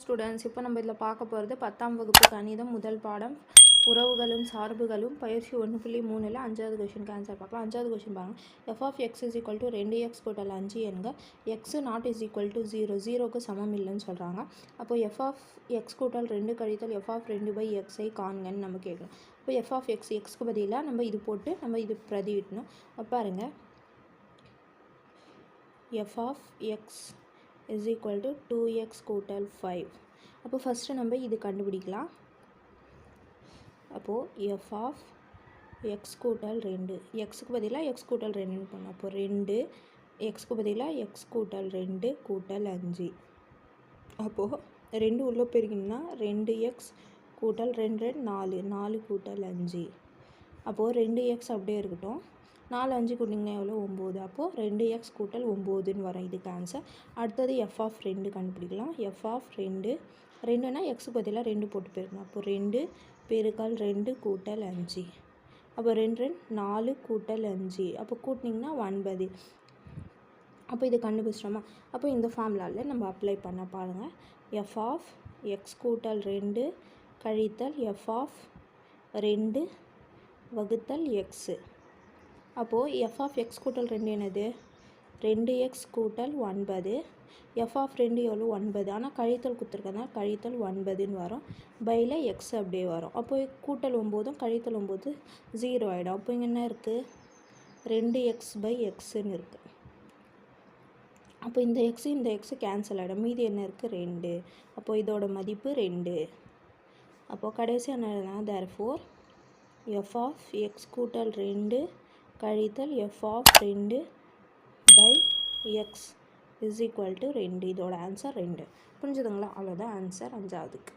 Students இப்போ நம்ம இதில் பார்க்க போகிறது பத்தாம் வகுப்பு கணிதம் முதல் பாடம். உறவுகளும் சார்புகளும். பயிற்சி ஒன்று புள்ளி மூணில் அஞ்சாவது கொஷினுக்கு ஆன்சர் பார்க்கலாம் அஞ்சாவது கொஷின் பாருங்கள் f of x is equal to ரெண்டு எக்ஸ் கூட்டல் அஞ்சு என்க x naught is equal to zero ஜீரோக்கு சமம் இல்லைன்னு சொல்கிறாங்க அப்போ எஃப் ஆஃப் எக்ஸ் கூட்டல் ரெண்டு கழித்தல் எஃப் ஆஃப் ரெண்டு பை எக்ஸை காண்கன்னு நம்ம கேட்கலாம் இப்போ எஃப் ஆஃப் எக்ஸ் எக்ஸ்க்கு பதிலாக நம்ம இது போட்டு நம்ம இது பிரதிவிட்டணும் அப்போ பாருங்கள் f of x is equal to two x கூட்டல் ஃபைவ் அப்போ ஃபஸ்ட்டு நம்ம இது கண்டுபிடிக்கலாம். அப்போது எஃப் ஆஃப் எக்ஸ் கூட்டல் ரெண்டு. எக்ஸுக்கு பதிலாக எக்ஸ் கூட்டல் ரெண்டுன்னு பண்ணோம் அப்போது ரெண்டு எக்ஸ்க்கு பதிலாக எக்ஸ் கூட்டல் ரெண்டு கூட்டல் அஞ்சு. அப்போது ரெண்டு உள்ளே பெருகினா ரெண்டு எக்ஸ் கூட்டல் ரெண்டு ரெண்டு நாலு. நாலு கூட்டல் அஞ்சு. அப்போது ரெண்டு எக்ஸ் அப்படியே இருக்கட்டும். நாலு அஞ்சு கூட்டிங்கன்னா எவ்வளோ ஒம்பது. அப்போது ரெண்டு எக்ஸ் கூட்டல் ஒம்போதுன்னு வரும். இதுக்கு ஆன்சர் அடுத்தது எஃப் ஆஃப் ரெண்டு கண்டுபிடிக்கலாம். எஃப் ஆஃப் ரெண்டு. ரெண்டுனா எக்ஸு பதிலாக ரெண்டு போட்டு போயிருக்கணும் அப்போ ரெண்டு பெருக்கால் ரெண்டு கூட்டல் அஞ்சு. அப்போ ரெண்டு ரெண்டு நாலு கூட்டல் அஞ்சு. அப்போ கூட்டினிங்கன்னா ஒன்பது. அப்போ இது கண்டுபிடிச்சிட்டோமா? அப்போ இந்த ஃபார்முலாவில் நம்ம அப்ளை பண்ண பாருங்கள் எஃப் ஆஃப் எக்ஸ் கூட்டல் ரெண்டு கழித்தல் எஃப் ஆஃப் ரெண்டு வகுத்தல் எக்ஸு அப்போது எஃப் ஆஃப் எக்ஸ் கூட்டல் ரெண்டு என்னது? ரெண்டு எக்ஸ் கூட்டல் ஒன்பது. எஃப் ஆஃப் ரெண்டு எவ்வளோ ஒன்பது. ஆனால் கழித்தல் கொடுத்துருக்கனால கழித்தல் ஒன்பதுன்னு வரும். பையில் எக்ஸ் அப்படியே வரும். அப்போ கூட்டல் ஒம்போதும் கழித்தல் ஒம்பது ஜீரோ ஆகிடும் அப்போ இங்கே என்ன இருக்குது ரெண்டு எக்ஸ் பை எக்ஸுன்னு இருக்குது அப்போ இந்த எக்ஸு இந்த எக்ஸு கேன்சல் ஆகிடும் மீதி என்ன இருக்குது ரெண்டு. அப்போது இதோட மதிப்பு ரெண்டு. அப்போது கடைசியாக என்ன therefore f of x கூட்டல் ரெண்டு கழித்தல் எஃப் ஆஃப் ரெண்டு by x is equal to ரெண்டு. இதோட ஆன்சர் ரெண்டு. புரிஞ்சுதுங்களா? அவ்வளோதான் ஆன்சர் அஞ்சாவதுக்கு.